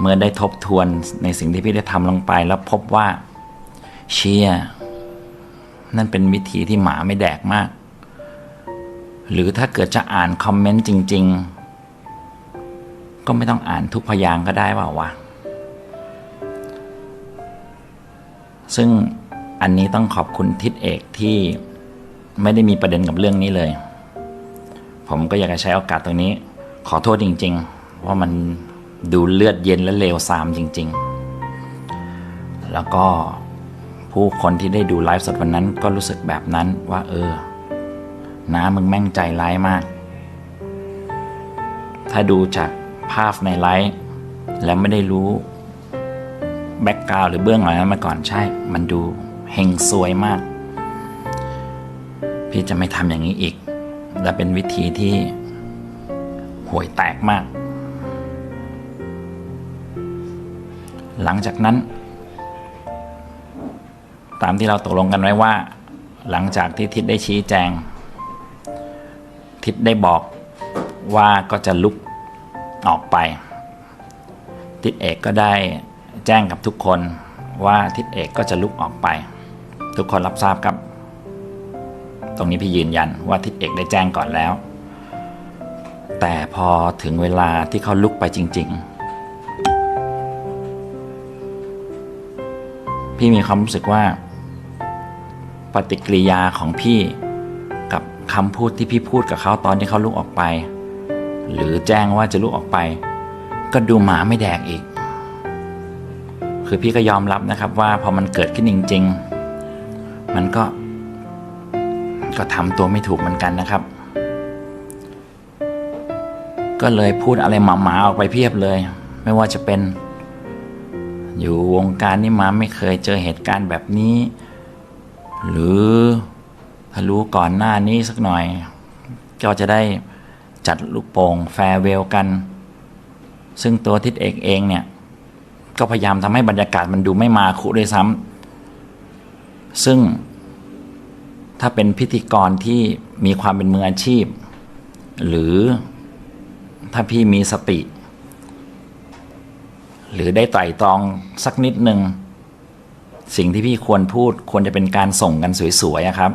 เมื่อได้ทบทวนในสิ่งที่พี่ได้ทำลงไป แล้วพบว่าเชียนั่นเป็นวิธีที่หมาไม่แดกมาก หรือถ้าเกิดจะอ่านคอมเมนต์จริง ๆ ก็ไม่ต้องอ่านทุกพยางก็ได้เปล่าวะ ซึ่งอันนี้ต้องขอบคุณทิศเอกที่ไม่ได้มีประเด็นกับเรื่องนี้เลย ผมก็อยากจะใช้โอกาสตรงนี้ ขอโทษจริง ๆ ว่ามัน ดูเลือดเย็นและเลวทรามจริง ๆ แล้วก็ผู้คนที่ได้ดูไลฟ์สดวันนั้นก็รู้สึกแบบนั้นว่า เออน้ามึงแม่งใจร้ายมาก ถ้าดูจากภาพในไลฟ์แล้วไม่ได้รู้แบ็กกราวหรือเบื้องหลังนั้นมาก่อนใช่ มันดูเฮงซวยมาก พี่จะไม่ทำอย่างนี้อีก และเป็นวิธีที่ห่วยแตกมาก หลังจากนั้น ตามที่เราตกลงกันไว้ว่า หลังจากที่ทิศได้ชี้แจง ทิศได้บอกว่าก็จะลุกออกไป ทิศเอกก็ได้แจ้งกับทุกคนว่าทิศเอกก็จะลุกออกไป ทุกคนรับทราบครับ ตรงนี้พี่ยืนยันว่าทิศเอกได้แจ้งก่อนแล้ว แต่พอถึงเวลาที่เขาลุกไปจริง ๆ พี่มีความรู้สึกว่า ปฏิกิริยาของพี่กับคำพูดที่พี่พูดกับเขาตอนที่เขาลุกออกไป หรือแจ้งว่าจะลุกออกไป ก็ดูหมาไม่แดกอีก คือพี่ก็ยอมรับนะครับว่าพอมันเกิดขึ้นจริง ๆ มันก็ ก็ทำตัวไม่ถูกเหมือนกันนะครับ ก็เลยพูดอะไรหมาๆออกไปเพียบเลย ไม่ว่าจะเป็น อยู่วงการนี้มาไม่เคยเจอเหตุการณ์แบบนี้ หรือถ้ารู้ก่อนหน้านี้สักหน่อย ก็จะได้จัดลูกโป่งแฟร์เวลกัน ซึ่งตัวทิศเอกเองเนี่ย ก็พยายามทำให้บรรยากาศมันดูไม่มาคุด้วยซ้ำซึ่งถ้าเป็นพิธีกรที่มีความเป็นมืออาชีพ หรือถ้าพี่มีสติ หรือได้ไต่ตองสักนิดหนึ่งสิ่งที่พี่ควรพูดควรจะเป็นการส่งกันสวยๆครับ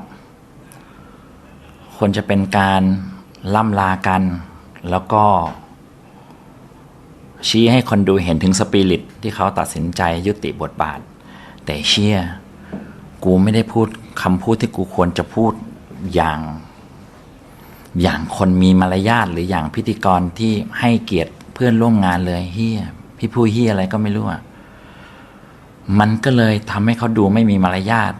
ควรจะเป็นการล่ำลากัน แล้วก็ ชี้ให้คนดูเห็นถึงสปิริตที่เขาตัดสินใจยุติบทบาท แต่เชื่อกูไม่ได้พูดคำพูดที่กูควรจะพูดอย่าง อย่างคนมีมารยาทหรืออย่างพิธีกรที่ให้เกียรติเพื่อนร่วมงานเลยเฮีย พี่พูดเฮียอะไรก็ไม่รู้อะมันก็เลยทำให้เขาดูไม่มีมารยาท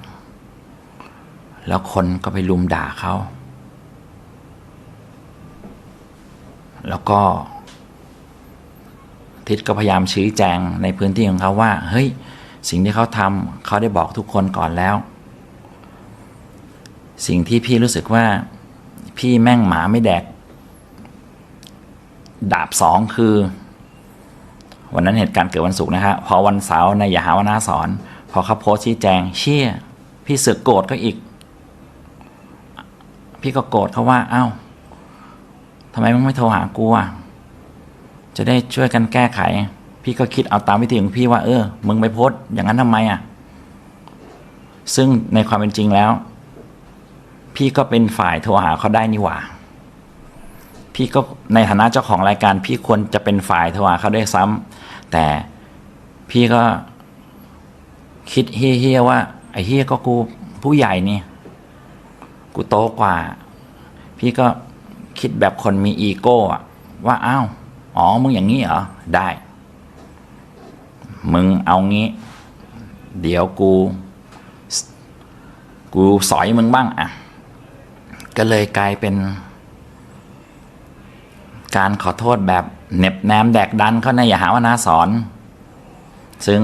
แล้วคนก็ไปลุมด่าเขา แล้วก็ ทิศก็พยายามชี้แจงในพื้นที่ของเขาว่า เฮ้ย สิ่งที่เขาทำเขาได้บอกทุกคนก่อนแล้ว สิ่งที่พี่รู้สึกว่า พี่แม่งหมาไม่แดก ดาบสองคือ วันนั้นเหตุการณ์เกิดวันศุกร์นะฮะพอวันเสาร์ในอย่าหาว่านาสอน พอเขาโพสชี้แจงเชี่ย พี่เสือกโกรธก็อีก พี่ก็โกรธเขาว่า เอ้าทำไมมึงไม่โทรหากูอะจะได้ช่วยกันแก้ไข พี่ก็คิดเอาตามวิธีของพี่ว่าเออ มึงไปโพสอย่างนั้นทำไมอะ ซึ่งในความเป็นจริงแล้ว พี่ก็เป็นฝ่ายโทรหาเขาได้นี่หว่า พี่ก็ในฐานะเจ้าของรายการ พี่ควรจะเป็นฝ่ายโทรหาเขาด้วยซ้ำแต่พี่ก็คิดเฮี้ยๆว่า ไอ้เฮี้ยก็กูผู้ใหญ่นี่ กูโตกว่า พี่ก็คิดแบบคนมีอีโก้อะว่าอ้าวอ๋อมึงอย่างนี้เหรอ ได้ มึงเอางี้ เดี๋ยวกู กูสอยมึงบ้างอะ ก็เลยกลายเป็น การขอโทษแบบเน็บแนมแดกดันเขาในอย่าหาว่านาสอน ซึ่ง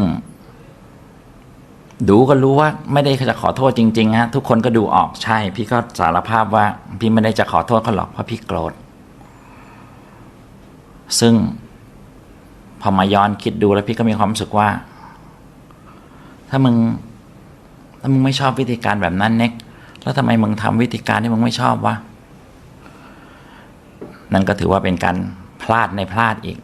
ดูก็รู้ว่าไม่ได้จะขอโทษจริงๆฮะทุกคนก็ดูออกใช่ พี่ก็สารภาพว่า พี่ไม่ได้จะขอโทษเขาหรอกเพราะพี่โกรธ ซึ่ง พอมาย้อนคิดดูแล้วพี่ก็มีความรู้สึกว่า ถ้ามึง ถ้ามึงไม่ชอบวิธีการแบบนั้นเน็กแล้วทำไมมึงทำวิธีการที่มึงไม่ชอบวะ นั่นก็ถือว่าเป็นการพลาดในพลาดอีก